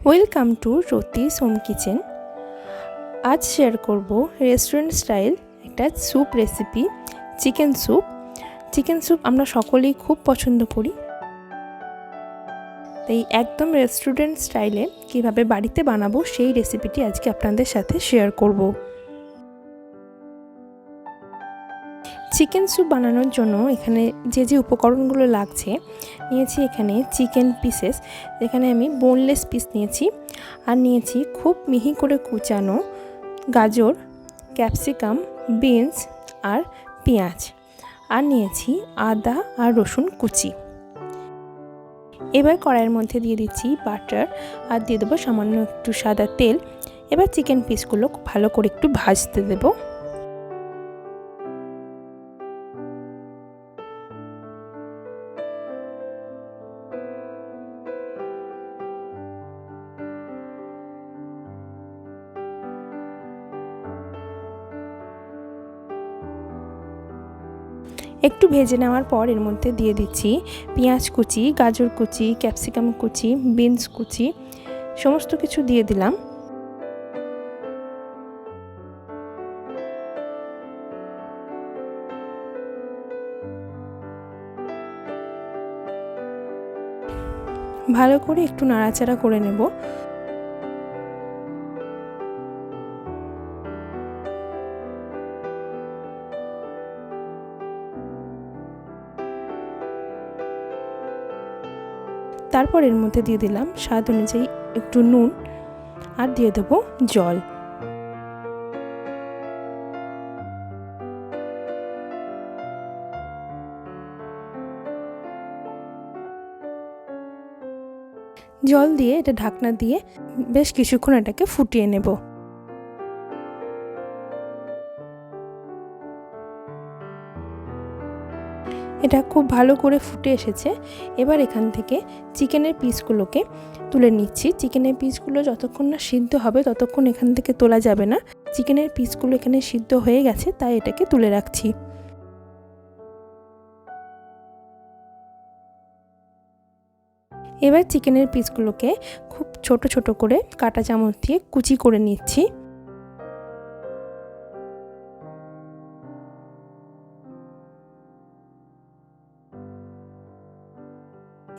Welcome to Rati Som kitchen আজ share করব restaurant style একটা soup recipe chicken soup chicken soup আমরা সকলেই খুব পছন্দ করি। তাই একদম রেস্টুরেন্ট স্টাইলে কীভাবে বাড়িতে বানাবো সেই রেসিপিটি আজকে আপনাদের সাথে শেয়ার করব। চিকেন স্যুপ বানানোর জন্য এখানে যে যে উপকরণগুলো লাগছে, নিয়েছি এখানে চিকেন পিসেস। এখানে আমি বোনলেস পিস নিয়েছি আর নিয়েছি খুব মিহি করে কুচানো গাজর ক্যাপসিকাম বিনস আর পেঁয়াজ। আর নিয়েছি আদা আর রসুন কুচি। এবার কড়াইয়ের মধ্যে দিয়ে দিচ্ছি বাটার আর দিয়ে দেবো সামান্য একটু সাদা তেল। এবার চিকেন পিসগুলো ভালো করে একটু ভাজতে দেবো। একটু ভেজে নেওয়ার পর এর মধ্যে দিয়ে দিচ্ছি পেঁয়াজ কুচি, গাজর কুচি, ক্যাপসিকাম কুচি, বিনস কুচি, সমস্ত কিছু দিয়ে দিলাম। ভালো করে একটু নাড়াচাড়া করে নেব। তারপর এর মধ্যে দিয়ে দিলাম স্বাদ অনুযায়ী একটু নুন আর দিয়ে দেব জল। জল দিয়ে এটা ঢাকনা দিয়ে বেশ কিছুক্ষণ এটাকে ফুটিয়ে নেব। এটা খুব ভালো করে ফুটে এসেছে। এবার এখান থেকে চিকেনের পিসগুলোকে তুলে নিচ্ছি। চিকেনের পিসগুলো যতক্ষণ না সিদ্ধ হবে ততক্ষণ এখান থেকে তোলা যাবে না। চিকেনের পিসগুলো এখানে সিদ্ধ হয়ে গেছে, তাই এটাকে তুলে রাখছি। এবার চিকেনের পিসগুলোকে খুব ছোট ছোট করে কাটা চামচ দিয়ে কুচি করে নিচ্ছি।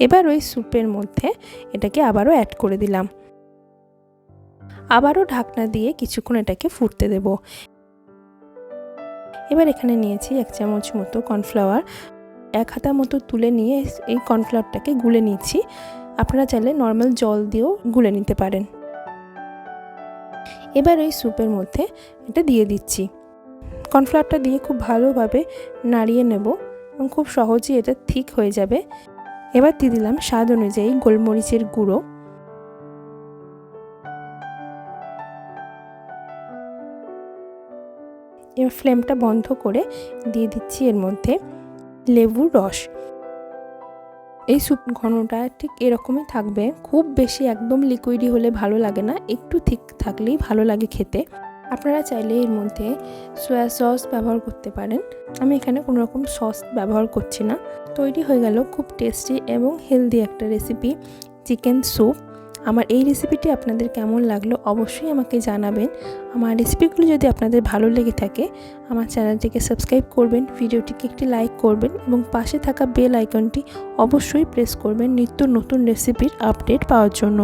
এবার ওই স্যুপের মধ্যে এটাকে আবারও অ্যাড করে দিলাম। আবারও ঢাকনা দিয়ে কিছুক্ষণ এটাকে ফুটতে দেব। এবার এখানে নিয়েছি এক চামচ মতো কর্নফ্লাওয়ার। এক হাতা মতো তুলে নিয়ে এই কর্নফ্লাওয়ারটাকে গুলে নিচ্ছি। আপনারা চাইলে নর্মাল জল দিয়েও গুলে নিতে পারেন। এবার ওই স্যুপের মধ্যে এটা দিয়ে দিচ্ছি। কর্নফ্লাওয়ারটা দিয়ে খুব ভালোভাবে নাড়িয়ে নেব এবং খুব সহজেই এটা ঠিক হয়ে যাবে। এবার দিয়ে দিলাম স্বাদ অনুযায়ী গোলমরিচের গুঁড়ো। এবার ফ্লেমটা বন্ধ করে দিয়ে দিচ্ছি এর মধ্যে লেবুর রস। এই স্যুপ ঘনটা ঠিক এরকমই থাকবে, খুব বেশি একদম লিকুইডই হলে ভালো লাগে না, একটু ঠিক থাকলেই ভালো লাগে খেতে। আপনারা চাইলে এর মধ্যে সয়া সস ব্যবহার করতে পারেন। আমি এখানে কোনো রকম সস ব্যবহার করছি না। তৈরি হয়ে গেল খুব টেস্টি এবং হেলদি একটা রেসিপি চিকেন স্যুপ আমার এই রেসিপিটি আপনাদের কেমন লাগল অবশ্যই আমাকে জানাবেন। আমার রেসিপিগুলো যদি আপনাদের ভালো লেগে থাকে, আমার চ্যানেলটিকে সাবস্ক্রাইব করবেন, ভিডিওটিকে একটি লাইক করবেন এবং পাশে থাকা বেল আইকনটি অবশ্যই প্রেস করবেন নিত্য নতুন রেসিপির আপডেট পাওয়ার জন্য।